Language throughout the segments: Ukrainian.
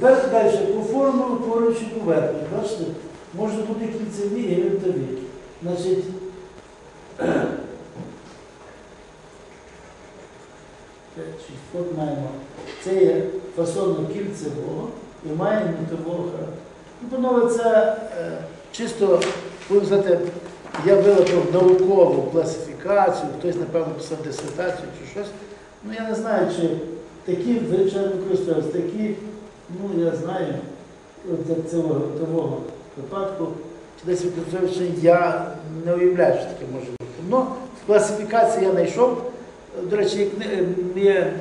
Тепер далі по формулу поруч і поверхню. Бачите, може бути кільцеві і гвинтові. Значить, от маємо. Це є фасону кільцевого і має гвинтового характеру. Ну, панове, це е, чисто, будемо сказати, я вилапив наукову класифікацію, хтось, напевно, писав дисертацію чи щось. Ну, я не знаю, чи такі звичайно використовуються, такі, ну, я знаю, от цього того випадку, десь я не уявляю, що таке може бути. Ну, в класифікації я знайшов. До речі, є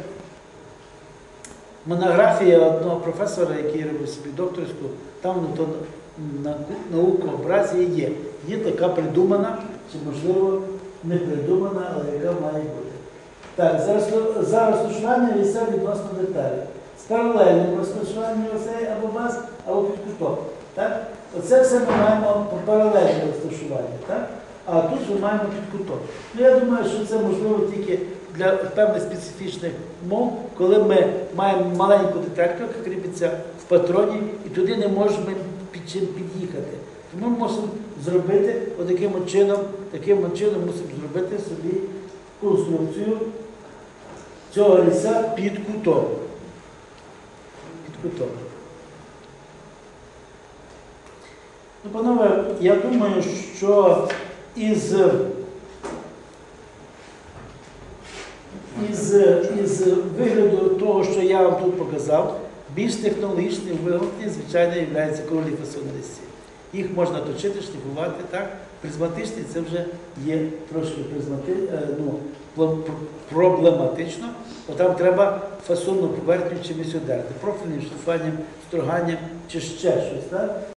монографія одного професора, який робив собі докторську, там то на наукообразі є. Є така придумана, чи можливо не придумана, але яка має бути. Так, зараз, розташування віса відносно деталі. З паралельним розташуванням осей або баз, або під кутом. Так? Оце все ми маємо по паралельному розташуванню. Так? А тут ми маємо під кутом. Ну, я думаю, що це можливо тільки для певних специфічних умов, коли ми маємо маленьку детальку, яка кріпиться в патроні, і туди не можемо під чим під'їхати. Тому ми мусимо зробити отаким от чином, таким от чином мусимо зробити собі конструкцію цього ліса під кутом. Під. Ну, панове, я думаю, що із, із, із вигляду того, що я вам тут показав, більш технологічним виготовленням, звичайно, є кролі фасонисті. Їх можна точити, штифувати, так? Призматичні це вже є трошки призмати, е, ну, проблематично, бо там треба фасонну поверхню чимось одерти, профільним шліфуванням, строганням чи ще щось. Так?